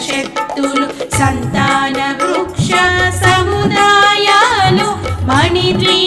శక్తులు సంతాన వృక్ష సముదాయాలు మణిద్వీ